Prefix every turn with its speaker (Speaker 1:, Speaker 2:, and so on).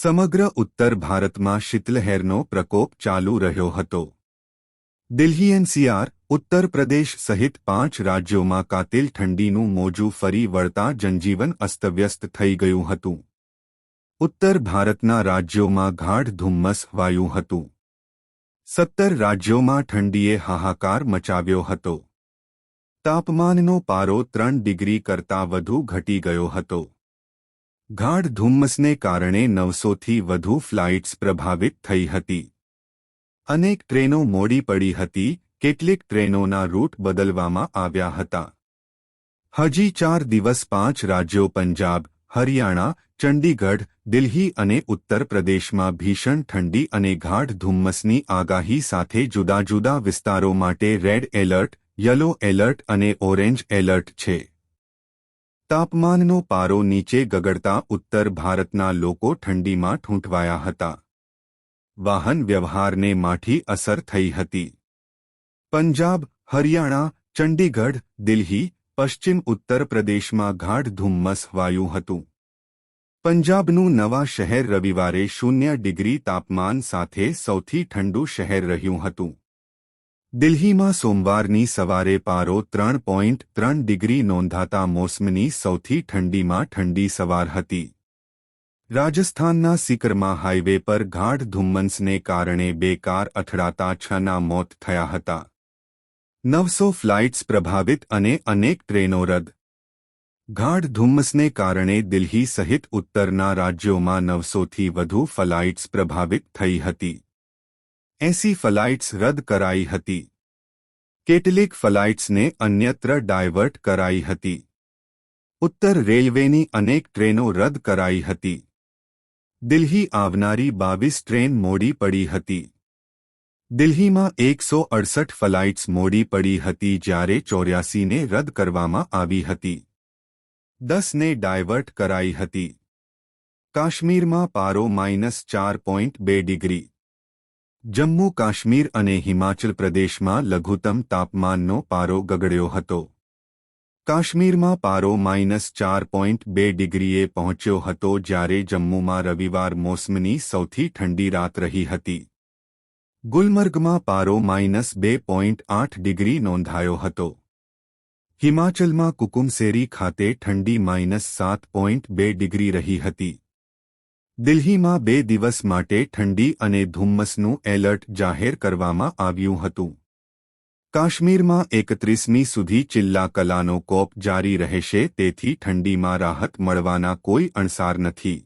Speaker 1: સમગ્ર ઉત્તર ભારતમાં શીતલહેરનો પ્રકોપ ચાલુ રહ્યો હતો. દિલ્હી એનસીઆર ઉત્તર પ્રદેશ સહિત પાંચ રાજ્યોમાં કાતિલ ઠંડીનું મોજું ફરી વળતા જનજીવન અસ્તવ્યસ્ત થઈ ગયું હતું. ઉત્તર ભારતના રાજ્યોમાં ગાઢ ધુમ્મસ વાયું હતું. સત્તર રાજ્યોમાં ઠંડીએ હાહાકાર મચાવ્યો હતો. તાપમાનનો પારો ત્રણ ડિગ્રી કરતાં વધુ ઘટી ગયો હતો. ગાઢ ધુમ્મસને કારણે નવસોથી વધુ ફ્લાઇટ્સ પ્રભાવિત થઈ હતી. અનેક ટ્રેનો મોડી પડી હતી, કેટલીક ટ્રેનોના રૂટ બદલવામાં આવ્યા હતા. હજી ચાર દિવસ પાંચ રાજ્યો પંજાબ, હરિયાણા, ચંડીગઢ, દિલ્હી અને ઉત્તર પ્રદેશમાં ભીષણ ઠંડી અને ગાઢ ધુમ્મસની આગાહી સાથે જુદા જુદા વિસ્તારો માટે રેડ એલર્ટ, યલો એલર્ટ અને ઓરેન્જ એલર્ટ છે. તાપમાનનો પારો નીચે ગગડતા ઉત્તર ભારતના લોકો ઠંડીમાં ઠૂંઠવાયા હતા. વાહન વ્યવહારને માઠી અસર થઈ હતી. પંજાબ, હરિયાણા, ચંડીગઢ, દિલ્હી, પશ્ચિમ ઉત્તર પ્રદેશમાં ગાઢ ધુમ્મસ વાયું હતું. પંજાબનું નવા શહેર રવિવારે શૂન્ય ડિગ્રી તાપમાન સાથે સૌથી ઠંડુ શહેર રહ્યું હતું. દિલ્હીમાં સોમવારની સવારે પારો ત્રણ પોઈન્ટ ત્રણ ડિગ્રી નોંધાતા મોસમની સૌથી ઠંડીમાં ઠંડી સવાર હતી. રાજસ્થાનના સિકરમાં હાઇવે પર ગાઢ ધુમ્મસને કારણે બે કાર અથડાતા છના મોત થયા હતા. નવસો ફ્લાઇટ્સ પ્રભાવિત અને અનેક ટ્રેનો રદ. ગાઢ ધુમ્મસને કારણે દિલ્હી સહિત ઉત્તરના રાજ્યોમાં નવસોથી વધુ ફ્લાઇટ્સ પ્રભાવિત થઈ હતી. એસી ફ્લાઇટ્સ રદ કરાઈ હતી. કેટલીક ફ્લાઇટ્સને અન્યત્ર ડાયવર્ટ કરાઈ હતી. ઉત્તર રેલવેની અનેક ટ્રેનો રદ કરાઈ હતી. દિલ્હી આવનારી બાવીસ ટ્રેન મોડી પડી હતી. દિલ્હીમાં એકસો અડસઠ ફ્લાઇટ્સ મોડી પડી હતી જ્યારે ચોર્યાસીને રદ કરવામાં આવી હતી. દસને ડાયવર્ટ કરાઈ હતી. કાશ્મીરમાં પારો માઇનસ ચાર પોઈન્ટ બે ડિગ્રી. જમ્મુ કાશ્મીર અને હિમાચલ પ્રદેશમાં લઘુત્તમ તાપમાનનો પારો ગગડ્યો હતો. કાશ્મીરમાં પારો માઇનસ ચાર પોઈન્ટ બે ડિગ્રીએ પહોંચ્યો હતો જ્યારે જમ્મુમાં રવિવાર મોસમની સૌથી ઠંડી રાત રહી હતી. ગુલમર્ગમાં પારો માઇનસ બે પોઈન્ટ આઠ ડિગ્રી નોંધાયો હતો. હિમાચલમાં કુકુમસેરી ખાતે ઠંડી માઇનસ સાત પોઈન્ટ બે ડિગ્રી રહી હતી. દિલ્હીમાં બે દિવસ માટે ઠંડી અને ધુમ્મસનું એલર્ટ જાહેર કરવામાં આવ્યું હતું. કાશ્મીરમાં એકત્રીસમી સુધી ચિલ્લા કલાનો કોપ જારી રહેશે, તેથી ઠંડીમાં રાહત મળવાના કોઈ અણસાર નથી.